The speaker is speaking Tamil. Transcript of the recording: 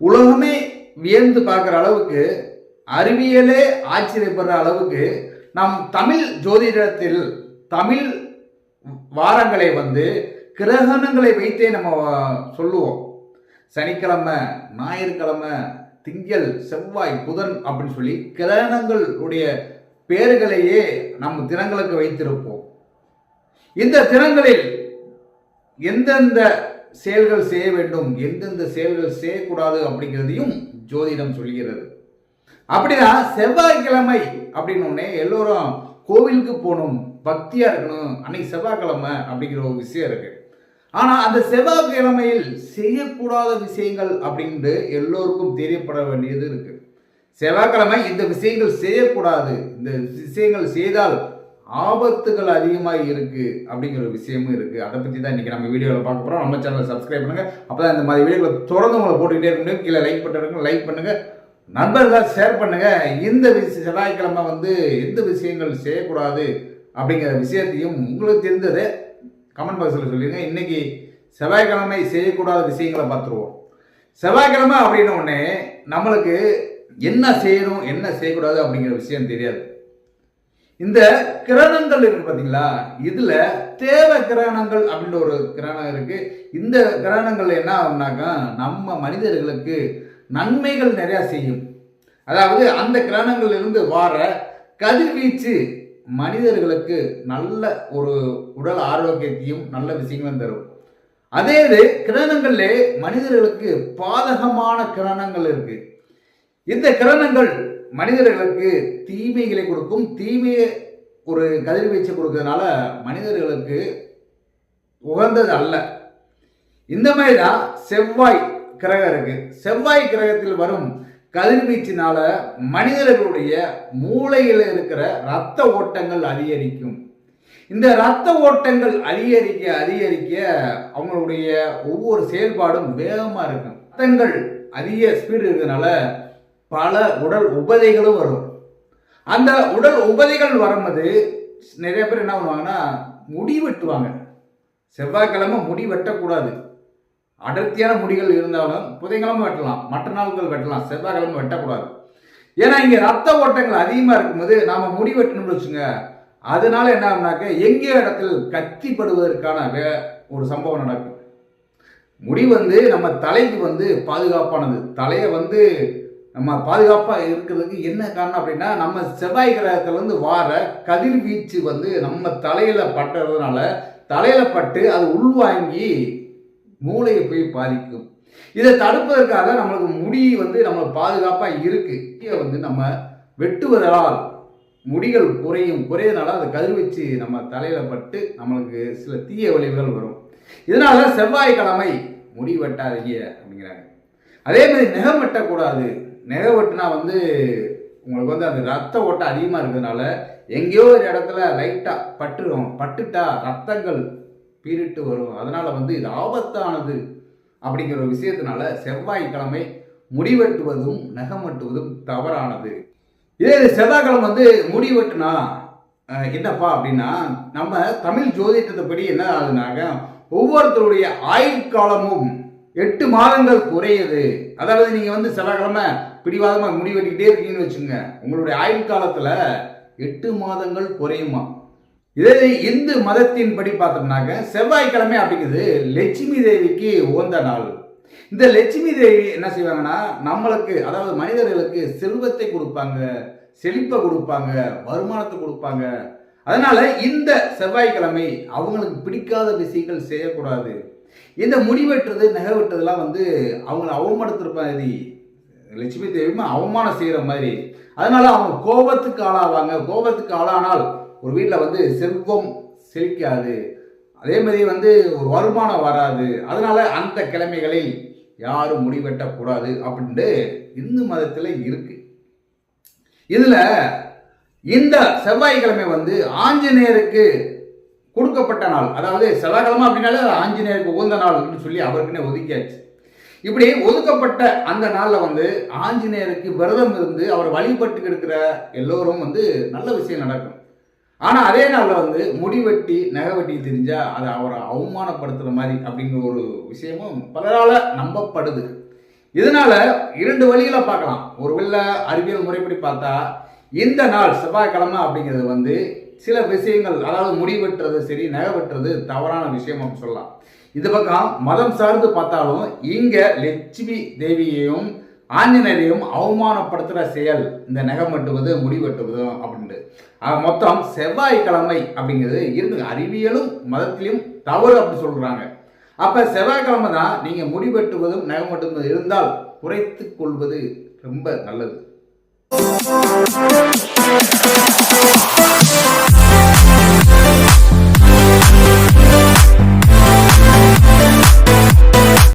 உலகமே வியந்து பார்க்குற அளவுக்கு அறிவியலே ஆச்சரியப்படுற அளவுக்கு நம் தமிழ் ஜோதிடத்தில் தமிழ் வாரங்களை வந்து கிரகணங்களை வைத்தே நம்ம சொல்லுவோம். சனிக்கிழமை ஞாயிற்றுக்கிழமை திங்கள் செவ்வாய் புதன் அப்படின்னு சொல்லி கிரகணங்களுடைய பேர்களையே நம் தினங்களுக்கு வைத்திருப்போம். இந்த தினங்களில் எந்தெந்த செயல்கள் செய்ய வேண்டும். எந்தெந்த செயல்கள் செய்யக்கூடாது அப்படிங்கிறதையும் ஜோதிடம் சொல்கிறது. அப்படின்னா செவ்வாய்க்கிழமை அப்படின்னு எல்லோரும் கோவிலுக்கு போகணும். பக்தியா இருக்கணும். அன்னைக்கு செவ்வாய்க்கிழமை அப்படிங்கிற ஒரு விஷயம் இருக்கு. ஆனா அந்த செவ்வாய்க்கிழமையில் செய்யக்கூடாத விஷயங்கள் அப்படின்ட்டு எல்லோருக்கும் தெரியப்பட வேண்டியது இருக்கு. செவ்வாய்க்கிழமை இந்த விஷயங்கள் செய்யக்கூடாது. இந்த விஷயங்கள் செய்தால் ஆபத்துகள் அதிகமாக இருக்குது அப்படிங்கிற ஒரு விஷயமும் இருக்குது அதை பற்றி தான் இன்றைக்கி நம்ம வீடியோவில் பார்க்க போகிறோம் நம்ம சேனலை சப்ஸ்கிரைப் பண்ணுங்க. அப்போ இந்த மாதிரி வீடியோக்களை தொடர்ந்து உங்களை போட்டுக்கிட்டே இருக்கணும். கீழே லைக் பண்ணுறவங்க லைக் பண்ணுங்கள் நண்பர்களாக ஷேர் பண்ணுங்கள் இந்த விஷய செவ்வாய்க்கிழமை வந்து எந்த விஷயங்கள் செய்யக்கூடாது அப்படிங்கிற விஷயத்தையும் உங்களுக்கு தெரிந்ததை கமெண்ட் பாக்ஸில் சொல்லிடுங்க இன்னைக்கு செவ்வாய்க்கிழமை செய்யக்கூடாத விஷயங்களை பார்த்துருவோம். செவ்வாய்க்கிழமை அப்படின்ன உடனே நம்மளுக்கு என்ன செய்யணும் என்ன செய்யக்கூடாது அப்படிங்கிற விஷயம் தெரியாது. இந்த கிரணங்கள் இருக்கு பார்த்தீங்களா இதுல தேவ கிரணங்கள் அப்படின்ற ஒரு கிரணம் இருக்கு. இந்த கிரணங்கள் என்ன ஆகும்னாக்கா நம்ம மனிதர்களுக்கு நன்மைகள் நிறையா செய்யும். அதாவது அந்த கிரணங்கள் இருந்து வார கதிர்வீச்சு மனிதர்களுக்கு நல்ல ஒரு உடல் ஆரோக்கியத்தையும் நல்ல விஷயங்களும் தரும். அதே இது கிரணங்கள்லே மனிதர்களுக்கு பாதகமான கிரணங்கள் இருக்கு. இந்த கிரணங்கள் மனிதர்களுக்கு தீமைகளை கொடுக்கும் தீமையை ஒரு கதிர்வீச்சு கொடுக்கறதுனால மனிதர்களுக்கு உகந்தது அல்ல. இந்த மாதிரி தான் செவ்வாய் கிரகம் இருக்கு. செவ்வாய் கிரகத்தில் வரும் கதிர்வீச்சினால மனிதர்களுடைய மூளையில் இருக்கிற இரத்த ஓட்டங்கள் அதிகரிக்கும். இந்த இரத்த ஓட்டங்கள் அதிகரிக்க அதிகரிக்க அவங்களுடைய ஒவ்வொரு செயல்பாடும் வேகமாக இருக்கும். ரத்தங்கள் அதிக ஸ்பீடு இருக்கிறதுனால பல உடல் உபதைகளும் வரும். அந்த உடல் உபதைகள் வரும்போது நிறைய பேர் என்ன பண்ணுவாங்கன்னா முடி வெட்டுவாங்க. செவ்வாய்க்கிழமை முடி வெட்டக்கூடாது. அடர்த்தியான முடிகள் இருந்தாலும் புதைக்கிழமை வெட்டலாம் மற்ற நாட்கள் வெட்டலாம் செவ்வாய்க்கிழமை வெட்டக்கூடாது. ஏன்னா இங்கே ரத்த ஓட்டங்கள் அதிகமாக இருக்கும்போது நாம் முடி வெட்டணும்னு வச்சுங்க அதனால என்ன ஆகுனாக்க எங்கே இடத்தில் கத்திப்படுவதற்கான வே ஒரு சம்பவம் நடக்கும். முடி வந்து நம்ம தலைக்கு வந்து பாதுகாப்பானது. தலையை வந்து நம்ம பாதுகாப்பாக இருக்கிறதுக்கு என்ன காரணம் அப்படின்னா நம்ம செவ்வாய் கிரகத்திலேருந்து வார கதிர்வீச்சு வந்து நம்ம தலையில் பட்டுறதுனால தலையில் பட்டு அது உள்வாங்கி மூளையை போய் பாதிக்கும். இதை தடுப்பதற்காக நம்மளுக்கு முடி வந்து நம்ம பாதுகாப்பாக இருக்கு. இதை வந்து நம்ம வெட்டுவதால் முடிகள் குறையும். குறையதுனால அது கதிர்வீச்சு நம்ம தலையில் பட்டு நம்மளுக்கு சில தீய விளைவுகள் வரும். இதனால செவ்வாய்க்கிழமை முடி வெட்டாதீங்க அப்படிங்கிறாங்க. அதே மாதிரி நெகம் வெட்டக்கூடாது. நெகை வெட்டினா வந்து உங்களுக்கு வந்து அந்த ரத்த ஓட்டம் அதிகமாக இருக்கிறதுனால எங்கேயோ ஒரு இடத்துல லைட்டாக பட்டுரும். பட்டுட்டா ரத்தங்கள் பீரிட்டு வரும். அதனால் வந்து இது ஆபத்தானது அப்படிங்கிற ஒரு விஷயத்தினால செவ்வாய்க்கிழமை முடி வெட்டுவதும் நகம் வெட்டுவதும் தவறானது. இதே இது செவ்வாய்க்கிழமை வந்து முடி வெட்டுனா என்னப்பா அப்படின்னா நம்ம தமிழ் ஜோதிடத்தைப்படி என்ன ஆகுதுனாக்க ஒவ்வொருத்தருடைய ஆயுட்காலமும் எட்டு மாதங்கள் குறையுது. அதாவது நீங்கள் வந்து செவ்வாய்க்கிழமை பிடிவாதமாக முடி வெட்டிக்கிட்டே இருக்கீங்கன்னு வச்சுங்க உங்களுடைய ஆயுள் காலத்தில் எட்டு மாதங்கள் குறையுமா? இதே இந்து மதத்தின் படி பார்த்தோம்னாக்க செவ்வாய்க்கிழமை அப்படிங்கிறது லட்சுமி தேவிக்கு உகந்த நாள். இந்த லட்சுமி தேவி என்ன செய்வாங்கன்னா நம்மளுக்கு அதாவது மனிதர்களுக்கு செல்வத்தை கொடுப்பாங்க செழிப்பை கொடுப்பாங்க வருமானத்தை கொடுப்பாங்க. அதனால இந்த செவ்வாய்க்கிழமை அவங்களுக்கு பிடிக்காத விஷயங்கள் செய்யக்கூடாது. இந்த முடி வெட்டுறது நகை வெட்டுறதுலாம் வந்து அவங்கள அவமானத்துற லட்சுமி தேவியுமே அவமானம் செய்கிற மாதிரி. அதனால அவங்க கோபத்துக்கு ஆளாவாங்க. கோபத்துக்கு ஆளானால் ஒரு வீட்டில் வந்து செல்வம் செழிக்காது. அதே மாதிரி வந்து ஒரு வருமானம் வராது. அதனால அந்த கிழமைகளில் யாரும் முடி வெட்டக்கூடாது அப்படின்ட்டு இந்து மதத்தில் இருக்கு. இதில் இந்த செவ்வாய்க்கிழமை வந்து ஆஞ்சநேயருக்கு கொடுக்கப்பட்ட நாள். அதாவது செவ்வாய்க்கிழமை அப்படின்னாலே ஆஞ்சநேயருக்கு உகந்த நாள்னு சொல்லி அவருக்குன்னே ஒதுக்கியாச்சு. இப்படி ஒதுக்கப்பட்ட அந்த நாளில் வந்து ஆஞ்சநேயருக்கு விரதம் இருந்து அவர் வழிபட்டு இருக்கிற எல்லோரும் வந்து நல்ல விஷயம் நடக்கும். ஆனால் அதே நாளில் வந்து முடி வெட்டி நகை வெட்டி அதை அவரை அவமானப்படுத்துகிற மாதிரி அப்படிங்கிற ஒரு விஷயமும் பலரால் நம்பப்படுது. இதனால இரண்டு வழிகளை பார்க்கலாம். ஒரு ஒருவேளை அறிவியல் முறைப்படி பார்த்தா இந்த நாள் செவ்வாய்க்கிழமை அப்படிங்கிறது வந்து சில விஷயங்கள் அதாவது முடி வெட்டுறது சரி நகை வெட்டுறது தவறான விஷயம் அப்படின்னு சொல்லலாம். இந்த பக்கம் மதம் சார்ந்து பார்த்தாலும் இங்க லட்சுமி தேவியையும் ஆஞ்சநேயரையும் அவமானப்படுத்துகிற செயல் இந்த நகம் வெட்டுவது முடி வெட்டுவதும் அப்படின்ட்டு மொத்தம் செவ்வாய்க்கிழமை அப்படிங்கிறது இருந்து அறிவியலும் மதத்திலையும் தவறு அப்படி சொல்கிறாங்க அப்போ செவ்வாய்க்கிழமை தான் நீங்கள் முடி வெட்டுவதும் நகம் வெட்டுவதும் இருந்தால் குறைத்து கொள்வது ரொம்ப நல்லது.